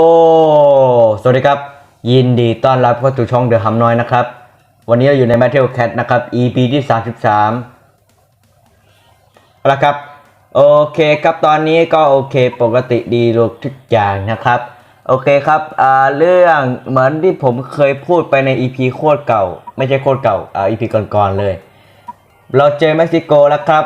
โอ้ สวัสดีครับ ยินดีต้อนรับเข้าสู่ช่องเดอะฮัมน้อยนะครับ วันนี้เราอยู่ใน Battle Cat นะครับ EP ที่ 33เอาละครับ โอเคครับ ตอนนี้ก็โอเคปกติดีทุกอย่างนะครับ โอเคครับ อ่า เรื่องเหมือนที่ผมเคยพูดไปใน EP โคตรเก่า ไม่ใช่โคตรเก่า อ่า EP ก่อนๆเลย เราเจอเม็กซิโกแล้วครับ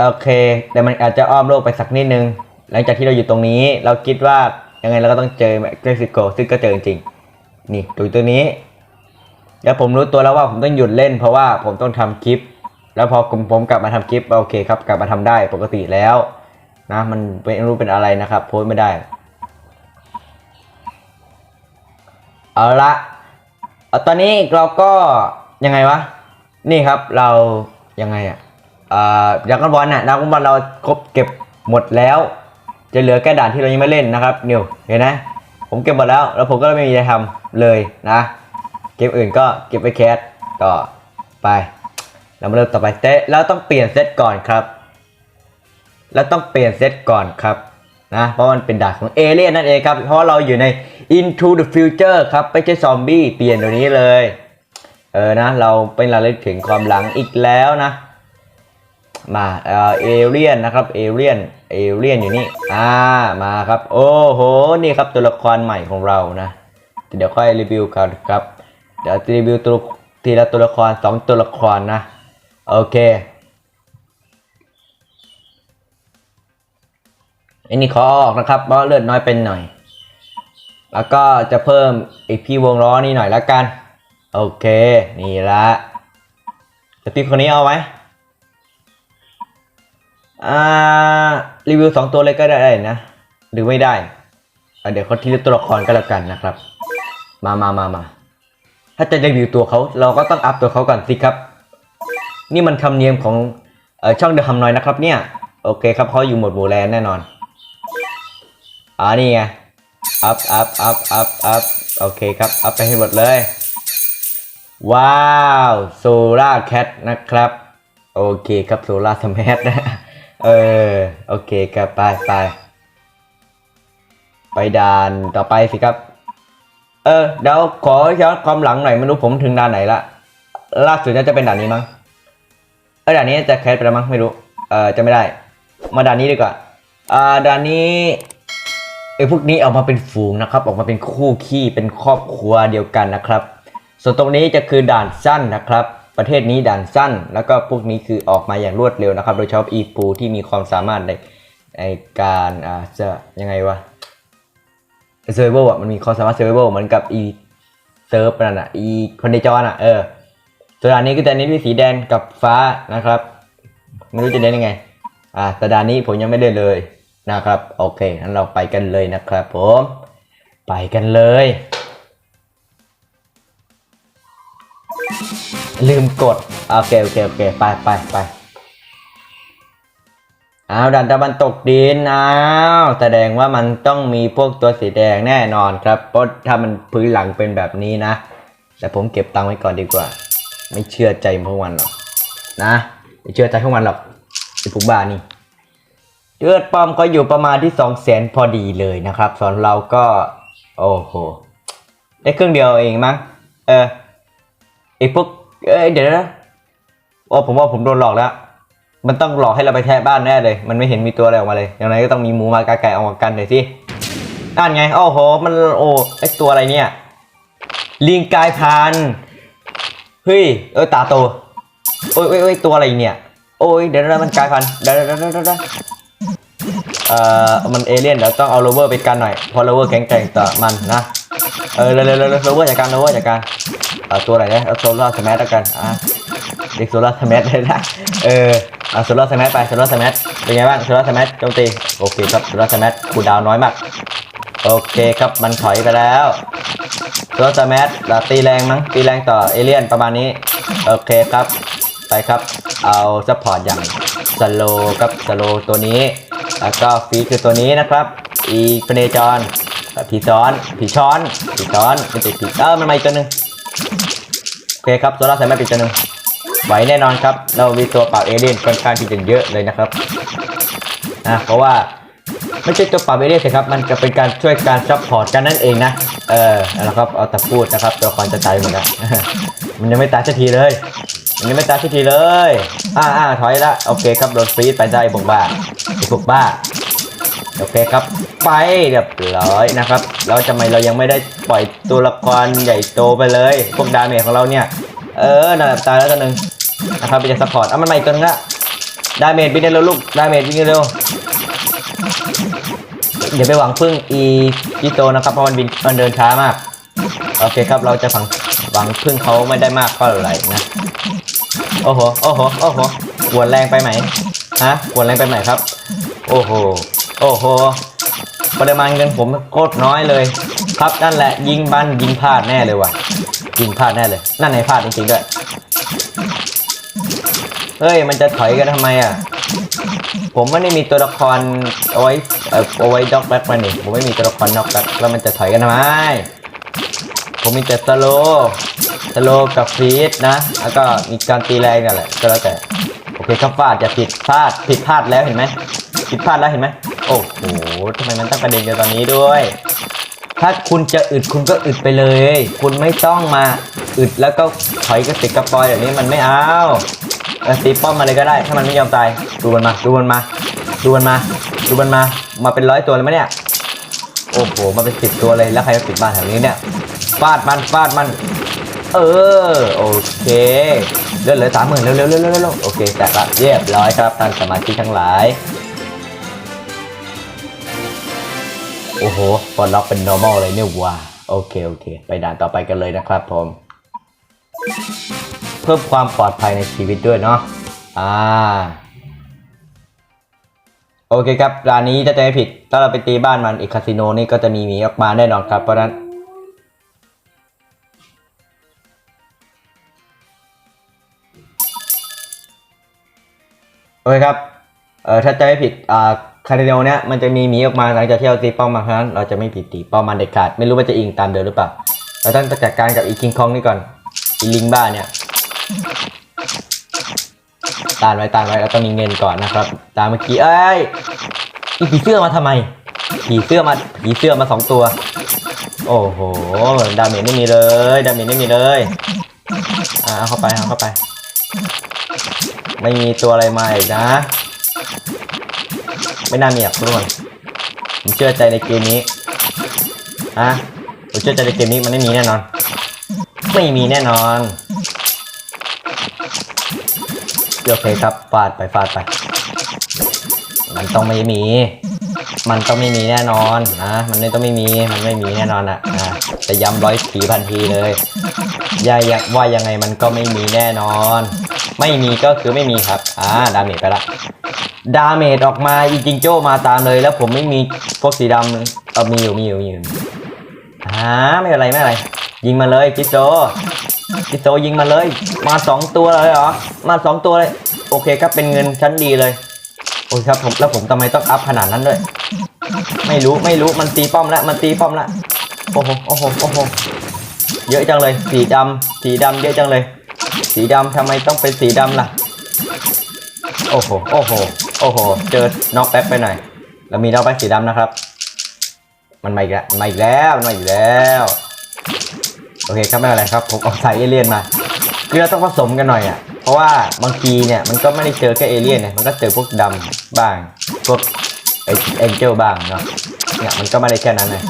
โอเค แต่มันอาจจะอ้อมโลกไปสักนิดนึง หลังจากที่เราอยู่ตรงนี้ เราคิดว่า ยังไงเราก็ต้องเจอเม็กซิโกซึ่งก็เจอจริงๆนี่ดูตัวนี้ แล้วผมรู้ตัวแล้วว่าผมต้องหยุดเล่น เพราะว่าผมต้องทำคลิป แล้วพอผมผมกลับมาทำคลิปโอเคครับ กลับมาทำได้ปกติแล้วนะมันไม่รู้เป็นอะไรนะครับ โพสไม่ได้ เอาละเอาตอนนี้เราก็ยังไงวะ นี่ครับเรายังไงอะอ่าดราก้อนบอลน่ะดราก้อนบอลเราครบเก็บหมดแล้ว จะเหลือแค่ด่านที่เรายังไม่เล่นนะครับนิวเห็นไหมผมเก็บหมดแล้ว แล้วผมก็ไม่มีอะไรทำเลยนะเกมอื่นก็เก็บไปแคสต่อไปเรามาเริ่มต่อไปเซตแล้วต้องเปลี่ยนเซตก่อนครับแล้วต้องเปลี่ยนเซตก่อนครับนะเพราะมันเป็นด่านของเอเลี่ยนนั่นเองครับ เพราะเราอยู่ใน Into the Future ครับไม่ใช่ซอมบี้เปลี่ยนเดี๋ยวนี้เลย เออนะ เราเป็นระลึกถึงความหลังอีกแล้วนะ มาเอเอเลียนนะครับเอเลียนเอเลียนอยู่นี่อ่ามาครับ โอ้โหนี่ครับตัวละครใหม่ของเรานะเดี๋ยวค่อยรีวิวกันครับเดี๋ยวรีวิวตัวทีละตัวละครสองตัวละครนะโอเคอันนี้ขอออกนะครับเพราะเลือดน้อยเป็นหน่อย แล้วก็จะเพิ่มอีกพี่วงล้อนี่หน่อยแล้วกัน โอเค นี่ละจะตีคนนี้เอาไหม อ่ารีวิวสองตัวเลยก็ได้นะ หรือไม่ได้ เดี๋ยวเขาทีละตัวละครก็แล้วกันนะครับ มามามามาถ้าจะรีวิวตัวเขาเราก็ต้องอัพตัวเขาก่อนสิครับ นี่มันธรรมเนียมของอช่องเดอะฮัมนอยนะครับเนี่ย โอเคครับเขาอยู่หมวดหมู่แลนแน่นอนอ่านี่ไงอัพอัพอัพอัพอัพโอเคครับ อัพไปให้หมดเลย ว้าวโซล่าแคทนะครับ โอเคครับโซล่าสมัทนะ เออ โอเคครับไปไปไปด่านต่อไปสิครับ เออเดี๋ยวขอย้อนความหลังหน่อยไม่รู้ผมถึงด่านไหนละล่าสุดน่าจะเป็นด่านนี้มั้งเออด่านนี้จะแคสไปแล้วมั้งไม่รู้ เออจะไม่ได้ มาด่านนี้ดีกว่าอ่าด่านนี้ไอ้พวกนี้ออกมาเป็นฝูงนะครับ ออกมาเป็นคู่ขี้เป็นครอบครัวเดียวกันนะครับ ส่วนตรงนี้จะคือด่านสั้นนะครับ ประเทศนี้ด่านสั้น แล้วก็พวกนี้คือออกมาอย่างรวดเร็วนะครับ โดยเฉพาะอีปูที่มีความสามารถในในการอ่าจะยังไงวะเซอร์ไวอะมันมีความสามารถเซอร์ไวอร์เหมือนกับอีเซิร์ฟนั่นอะอีคอนในจอนอะเออส่วนด่านนี้ก็จะเน้นที่สีแดงกับฟ้านะครับไม่รู้จะเล่นยังไงอ่าแต่ด่านนี้ผมยังไม่เล่นเลยนะครับ โอเคงั้นเราไปกันเลยนะครับ ผม ไปกันเลย ลืมกด โอเค โอเค โอเค ไปไปไปอ้าวดันตะวันตกดินอ้าวแสดงว่ามันต้องมีพวกตัวสีแดงแน่นอนครับ เพราะถ้ามันพื้นหลังเป็นแบบนี้นะ แต่ผมเก็บตังค์ไว้ก่อนดีกว่า ไม่เชื่อใจพวกมันหรอกนะไม่เชื่อใจพวกมันหรอกไอ้พวกบ้านี่เลือดปอมก็อยู่ประมาณที่สองแสนพอดีเลยนะครับส่วนเราก็ โอ้โหได้เครึ่องเดียวเองมั้งเออไอพวก เอ้ยเดี๋ยวนะโอ้ผมว่าผมโดนหลอกแล้ว มันต้องหลอกให้เราไปแทะบ้านแน่เลย มันไม่เห็นมีตัวอะไรออกมาเลยอย่างไรก็ต้องมีหมูมากาไก่ออกมากันหน่อยสินั่นไงโอ้โห มันโอ้ไอตัวอะไรเนี่ย ลิงกายพันเฮ้ยเออตาโตโอ้ยโอ้ยโอ้ยตัวอะไรเนี่ย โอ้ยเดี๋ยวนะมันกายพันเดี๋ยวเดี๋ยวเดี๋ยวเดี๋ยวเดี๋ยวเอ่อมันเอเลี่ยนเดี๋ยวต้องเอาโรเวอร์ไปกันหน่อยเพราะโรเวอร์แข็งแกร่งต่อมันนะ เออเร็วเร็วเร็วโรเวอร์จัดการโรเวอร์จัดการเอ่อตัวไหนนะเอาโซล่าสแมทแล้วกันอะเด็กโซล่าสแมทเลยนะเออเอาโซล่าสแมทไปโซล่าสแมทเป็นไงบ้างโซล่าสแมทโจมตีโอเคครับโซล่าสแมทคูดาวน้อยมากโอเคครับมันถอยไปแล้วโซล่าสแมทเราตีแรงมั้งตีแรงต่อเอเลี่ยนประมาณนี้โอเคครับไปครับเอาซัพพอร์ตอย่างสโลครับสโลตัวนี้ แล้วก็ฟีคือตัวนี้นะครับอีพเนจร ผีซ้อนผีช้อนผีช้อนไม่ติดผีเออมันมาอีกตัวหนึ่งโอเคครับตัวเราใส่ไม่ปิดตัวหนึ่งไหวแน่นอนครับ เรามีตัวเปล่าเอเลี่ยนค่อนข้างที่จะเยอะเลยนะครับนะเพราะว่าไม่ใช่ตัวปรับเอเรียสิครับ มันจะเป็นการช่วยการซัพพอร์ตกันนั่นเองนะ เออแล้วครับเอาแต่พูดนะครับ ตัวละครจะตายหมดแล้วมันยังไม่ตายสักทีเลย มันยังไม่ตายสักทีเลย อ่าอ่าถอยละ โอเคครับ โดนฟรีดไปได้พวกบ้าไอ้พวกบ้า โอเคครับ ไปเรียบร้อยนะครับ แล้วทำไมเรายังไม่ได้ปล่อยตัวละครใหญ่โตไปเลย พวกดาเมจของเราเนี่ย เออนั่นแหละตายแล้วตัวหนึ่งนะครับเป็นจะซัพพอร์ตเอะมันใหม่ตัวนึงละดาเมจวิ่งเร็วลูก ดาเมจวิ่งเร็วอย่าไปหวังพึ่งอีจิโตนะครับ เพราะมันบินมันเดินช้ามาก โอเคครับ เราจะฝังหวังพึ่งเขาไม่ได้มากเท่าไหร่นะ โอ้โห โอ้โห โอ้โหหัวแรงไปไหม ฮะหัวแรงไปไหมครับ โอ้โห โอ้โห ปริมาณเงินผมโคตรน้อยเลย ครับนั่นแหละยิงบันยิงพลาดแน่เลยว่ะ ยิงพลาดแน่เลย นั่นในพลาดจริงๆด้วย เฮ้ยมันจะถอยกันทำไมอะ ผมไม่ได้มีตัวละครเอาไว้เอาไว้ด็อกแบ็กมานี่ผมไม่มีตัวละครน็อกแบ็กแล้วมันจะถอยกันทำไม ผมมีแต่สโลสโลกับฟีดนะ แล้วก็มีการตีแรงกันแหละก็แล้วแต่ โอเคครับฟาดอย่าผิดพลาดผิดพลาดแล้วเห็นไหมผิดพลาดแล้วเห็นไหม โอ้โหทำไมมันตั้งกระเด็นกันตอนนี้ด้วย ถ้าคุณจะอึดคุณก็อึดไปเลย คุณไม่ต้องมาอึดแล้วก็ถอยกระติกกระปอยแบบนี้มันไม่เอาตีป้อมมาเลยก็ได้ ถ้ามันไม่ยอมตายดูมันมาดูมันมาดูมันมาดูมันมา มาเป็นร้อยตัวเลยมั้ยเนี่ย โอ้โห มาเป็นสิบตัวเลยแล้วใครจะปิดบ้านแถวนี้เนี่ยฟาดมันฟาดมัน เออโอเคเลือดเหลือสามหมื่นเร็วเร็วเร็วเร็วเร็วโอเคแตกละเรียบร้อยครับท่านสมาชิกทั้งหลาย โอ้โหปลดล็อกเป็น normal เลยเนี่ยว่าโอเค โอเค ไปด่านต่อไปกันเลยนะครับผม เพิ่มความปลอดภัยในชีวิตด้วยเนาะอ่าโอเคครับร้านนี้ถ้าจะไม่ผิด ถ้าเราไปตีบ้านมันอีกคาสิโนนี่ก็จะมีหมีออกมาแน่นอนครับ เพราะฉะนั้น โอเคครับ เออถ้าจะไม่ผิด อ่า คาริโนเนี้ยมันจะมีหมีออกมาหลังจากที่เราตีป้อมมาเพราะฉะนั้นเราจะไม่ผิดตีป้อมมันเด็ดขาด ไม่รู้ว่าจะอิงตามเดิมหรือเปล่า เราต้องจัดการกับอีคิงคองนี่ก่อน อีลิงบ้าเนี่ยตานไว้ตานไว้แล้วต้องมีเงินก่อนนะครับ ตามเมื่อกี้เอ้ยอีผีเสื้อมาทำไม ผีเสื้อมาผีเสื้อมาสองตัว โอ้โหดาเมจไม่มีเลยดาเมจไม่มีเลยอ่าเข้าไปเอาเข้าไป ไม่มีตัวอะไรมาอีกนะ ไม่น่ามีอะทุกคนผมเชื่อใจในเกมนี้ฮะผมเชื่อใจในเกมนี้มันไม่มีแน่นอน ไม่มีแน่นอนโอเคครับฟาดไปฟาดไป มันต้องไม่มี มันต้องไม่มีแน่นอนนะมันไม่ต้องไม่มีมันไม่มีแน่นอนอะนะ จะย้ำร้อยทีพันทีเลยยายว่ายังไงมันก็ไม่มีแน่นอน ไม่มีก็คือไม่มีครับ อ่า ดาเมจไปละ ดาเมจออกมาอีจิงโจ้มาตามเลย แล้วผมไม่มีพวกสีดำเออมีอยู่มีอยู่มีอยู่อ่าไม่เป็นไรไม่เป็นไร ยิงมาเลยจิโจจิโจยิงมาเลย มาสองตัวเลยเหรอ มาสองตัวเลย โอเคครับเป็นเงินชั้นดีเลย โอ้ยครับผมแล้วผมทำไมต้องอัพขนาดนั้นด้วย ไม่รู้ไม่รู้มันตีป้อมแล้วมันตีป้อมแล้ว โอ้โหโอ้โหโอ้โหเยอะจังเลย สีดำสีดำเยอะจังเลย สีดำทำไมต้องเป็นสีดำล่ะ โอ้โหโอ้โหโอ้โห เจอน็อกแบ็คไปหน่อยเรามีน็อกแบ็คสีดำนะครับ มันมาอีกแล้วมันมาอีกแล้วมันมาอีกแล้วโอเคครับไม่เป็นไรครับผมเอาสายเอเลี่ยนมาคือเราต้องผสมกันหน่อยอะเพราะว่าบางทีเนี่ยมันก็ไม่ได้เจอแค่เอเลี่ยนเนี่ยมันก็เจอพวกดำบ้างพวกเอ็นเจลบ้างเนาะเนี่ยมันก็ไม่ได้แค่นั้นเลย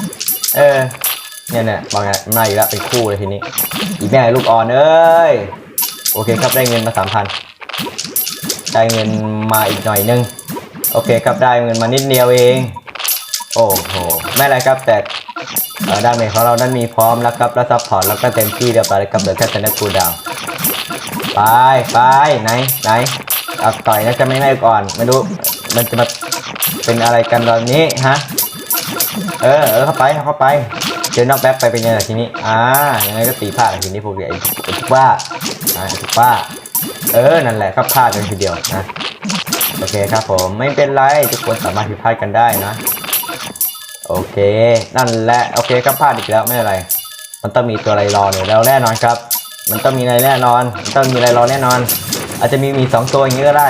เออ เนี่ยเนี่ยบางอย่างมาอีกแล้วเป็นคู่เลยทีนี้ อีแม่ลูกอ่อนเอ้ย โอเคครับได้เงินมาสามพันได้เงินมาอีกหน่อยนึง โอเคครับได้เงินมานิดเดียวเอง โอ้โห ไม่ไรครับแต่เอ่อดาเมจของเรานั้นมีพร้อมแล้วครับแล้วซัพพอร์ตแล้วก็เต็มที่เรียบร้อยแล้วครับเหลือแค่เซนเตอร์คูลดาวไปไปไหนไหนเอาต่อยนะจะไม่ให้ก่อนไม่รู้มันจะมาเป็นอะไรกันตอนนี้ฮะเออเออเข้าไปเข้าไป เจอนอกแบ็คไปเป็นไงล่ะทีนี้อ่ายังไงก็ตีพลาดทีนี้พวกไอ้ไอ้ทุกว่าอ่าไอ้ทุกว่าเออนั่นแหละครับพลาดกันทีเดียวนะโอเคครับผมไม่เป็นไรทุกคนสามารถผิดพลาดกันได้นะ โอเค นั่นแหละโอเคครับพลาดอีกแล้วไม่เป็นไร มันต้องมีตัวอะไรรออยู่แล้วแน่นอนครับ มันต้องมีอะไรแน่นอน มันต้องมีอะไรรอแน่นอน อาจจะมีมีสองตัวอย่างนี้ก็ได้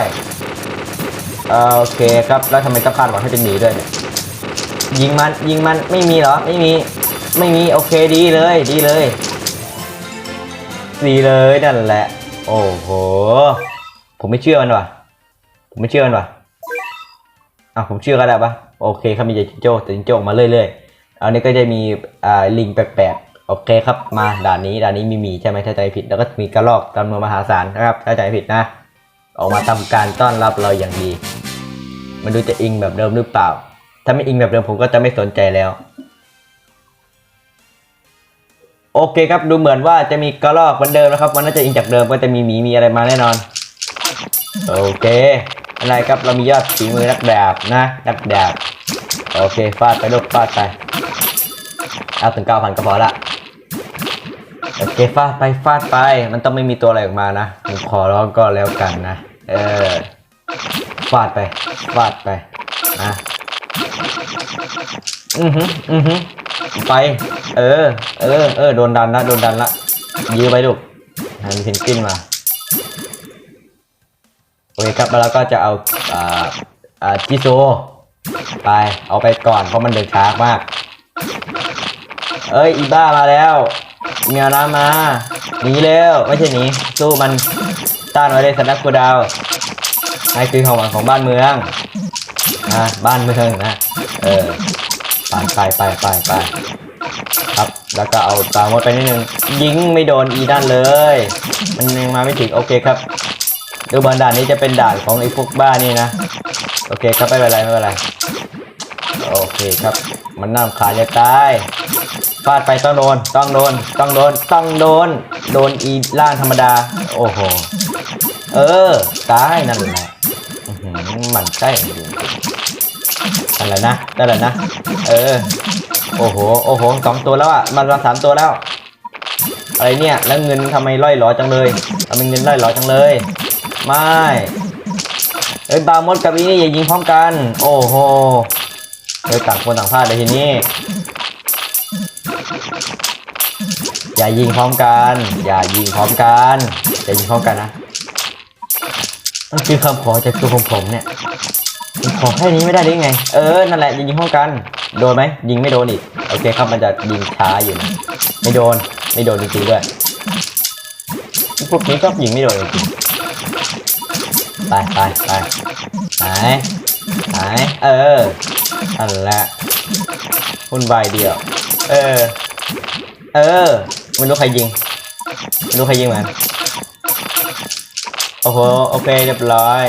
เอ่อโอเคครับแล้วทำไมต้องคาดหวังให้เป็นหมีด้วยเนี่ยยิงมันยิงมันไม่มีเหรอไม่มี ไม่มีโอเคดีเลยดีเลย ดีเลยนั่นแหละ โอ้โห ผมไม่เชื่อมันว่ะ ผมไม่เชื่อมันว่ะอะผมเชื่อก็ได้ปะโอเคครับมีจิงโจ้แต่จิงโจ้ออกมาเรื่อยๆเอานี้ก็จะมีอ่าลิงแปลกๆโอเคครับมาด่านนี้ด่านนี้มีหมีใช่ไหมถ้าใจผิดแล้วก็มีกระรอกจำนวนมหาศาลนะครับถ้าใจผิดนะ ออกมาทำการต้อนรับเราอย่างดี มันดูจะอิงแบบเดิมหรือเปล่า ถ้าไม่อิงแบบเดิมผมก็จะไม่สนใจแล้ว โอเคครับดูเหมือนว่าจะมีกระรอกเหมือนเดิมนะครับมันน่าจะอิงจากเดิมก็จะมีหมีมีอะไรมาแน่นอน โอเคอะไรครับเรามียอดฝีมือนักดาบนะนักดาบโอเคฟาดไปลูกฟาดไปเอาถึงเก้าพันก็พอละโอเคฟาดไปฟาดไป มันต้องไม่มีตัวอะไรออกมานะผมขอร้องก็แล้วกันนะ เออฟาดไปฟาดไปนะ อือหืออือหือไป เออ เออ เออ โดนดันละ โดนดันละ ยื้อไปลูกห้มีเพนกวินมา โอเคครับ แล้วก็จะเอา อ่า อ่าจิโซ ไป เอาไปก่อน เพราะมันเดินช้ามาก เอ้ย อีบ้ามาแล้วเมียน้ำมา หนีเร็ว ไม่ใช่หนี สู้มัน ต้านไว้เลยสนักกูดาวนี่คือความหวังของบ้านเมือง นะ บ้านเมืองนะ เออ ไปไปไปไปไปครับ แล้วก็เอาตามมดไปนิดนึง ยิงไม่โดนอีด้านเลย มันยังมาไม่ถึงโอเคครับดูบอลด่านนี้จะเป็นด่านของไอ้พวกบ้านี่นะ โอเคครับไม่เป็นไรไม่เป็นไร โอเคครับ มันน่าขาจะตายฟาดไปต้องโดนต้องโดนต้องโดนต้องโดน โดนอีล่างธรรมดา โอ้โห เออ ตายนั่นแหละหมันใช่จริง แหละนะนั่นแหละนะ เออ โอ้โห โอ้โหสองตัวแล้วอะ มันมาสามตัวแล้ว อะไรเนี่ย แล้วเงินทำไมร่อยหรอจังเลยทำไมเงินร่อยหรอจังเลย ไม่ เอ้ยบาร์มดกับอีนี่อย่ายิงพร้อมกัน โอ้โหเดี๋ยวต่างคนต่างพลาดเลยทีนี้ อย่ายิงพร้อมกัน อย่ายิงพร้อมกัน อย่ายิงพร้อมกันนะนั่นคือคำขอจากตัวของผมเนี่ย ของแค่นี้ไม่ได้หรือไง เออ นั่นแหละยิงพร้อมกัน โดนไหม ยิงไม่โดนอีก โอเคครับ มันจะยิงช้าอยู่นะไม่โดน ไม่โดนจริงๆด้วย พวกนี้ก็ยิงไม่โดนจริงไปไปไปไหนไหนเอออันละหุ่นวายเดียว เออ เออไม่รู้ใครยิงไม่รู้ใครยิงเหมือนโอ้โห โอเค เรียบร้อย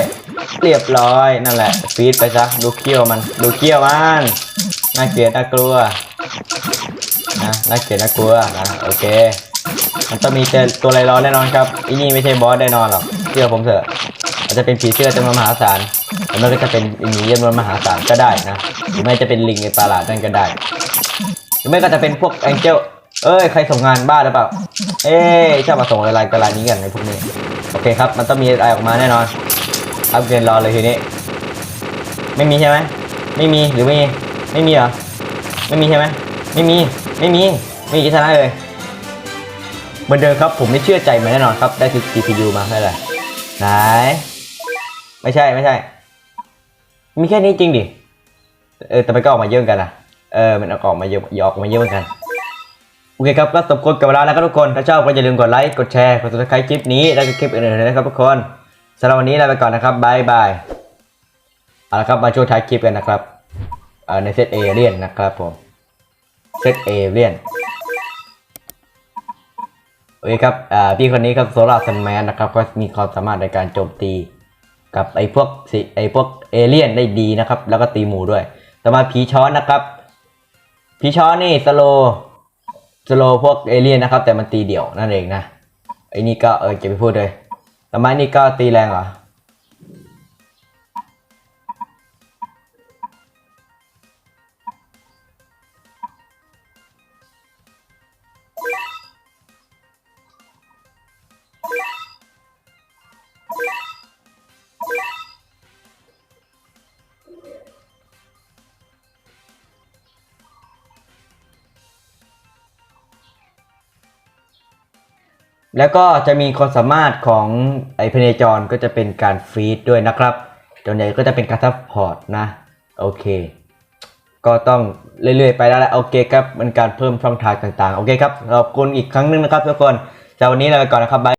เรียบร้อยนั่นแหละฟีดไปซะดูเขี้ยวมันดูเขี้ยวมันน่าเกลียดน่ากลัวนะน่าเกลียดน่ากลัวนะโอเค มันต้องมีเจอตัวอะไรรอแน่นอนครับอีนี่ไม่ใช่บอสแน่นอนหรอกเชื่อผมเถอะอาจจะเป็นผีเสื้อจำนวนมหาศาลหรือไม่ก็จะเป็นอีหมีจำนวนมหาศาลก็ได้นะหรือไม่จะเป็นลิงในประหลาดนั่นก็ได้ หรือไม่ก็จะเป็นพวกแองเจิลเอ้ยใครส่งงานบ้าหรือเปล่า เอ๊ะชอบมาส่งอะไรกันรายนี้กันในพวกนี้โอเคครับ มันต้องมีอะไรออกมาแน่นอน อัพเกรดรอเลยทีนี้ ไม่มีใช่ไหมไม่มีหรือไม่มีไม่มีเหรอ ไม่มีใช่ไหมไม่มี ไม่มี ไม่มีกิชนะเลยเหมือนเดิมครับ ผมไม่เชื่อใจมันแน่นอนครับ ได้คือ CPU มาได้เลยไหน ไม่ใช่ไม่ใช่ มีแค่นี้จริงดิ เออแต่มันก็ออกมาเยอะกันนะเออ มันออกมาเยอะออกมาเยอะเหมือนกัน โอเคครับก็สมควรกับเวลาแล้วครับทุกคน ถ้าชอบก็อย่าลืมกดไลค์ กดแชร์ กด subscribe คลิปนี้ แล้วก็คลิปอื่นๆนะครับทุกคน สำหรับวันนี้ลาไปก่อนนะครับบายบายเอาละครับมาช่วงท้ายคลิปกันนะครับในเซตเอเลียนนะครับผมเซตเอเลียนโอเคครับพี่คนนี้ครับโซล่าซันแมนนะครับก็มีความสามารถในการโจมตีกับไอ้พวกไอ้พวกเอเลี่ยนได้ดีนะครับ แล้วก็ตีหมูด้วย ต่อมาผีช้อนนะครับผีช้อนนี่สโลสโลพวกเอเลี่ยนนะครับ แต่มันตีเดี่ยวนั่นเองนะไอ้นี่ก็เออจะไปพูดเลย ไมานี่ก็ตีแรงเหรอ แล้วก็จะมีความสามารถของไอพเนจรก็จะเป็นการฟีดด้วยนะครับส่วนใหญ่ก็จะเป็นการซัพพอร์ตนะ โอเค ก็ต้องเรื่อยๆไปแล้วแหละโอเคครับเป็นการเพิ่มช่องทางต่างๆ โอเคครับ ขอบคุณอีกครั้งหนึงนะครับทุกคนสำหรับวันนี้ลาไปก่อนนะครับบาย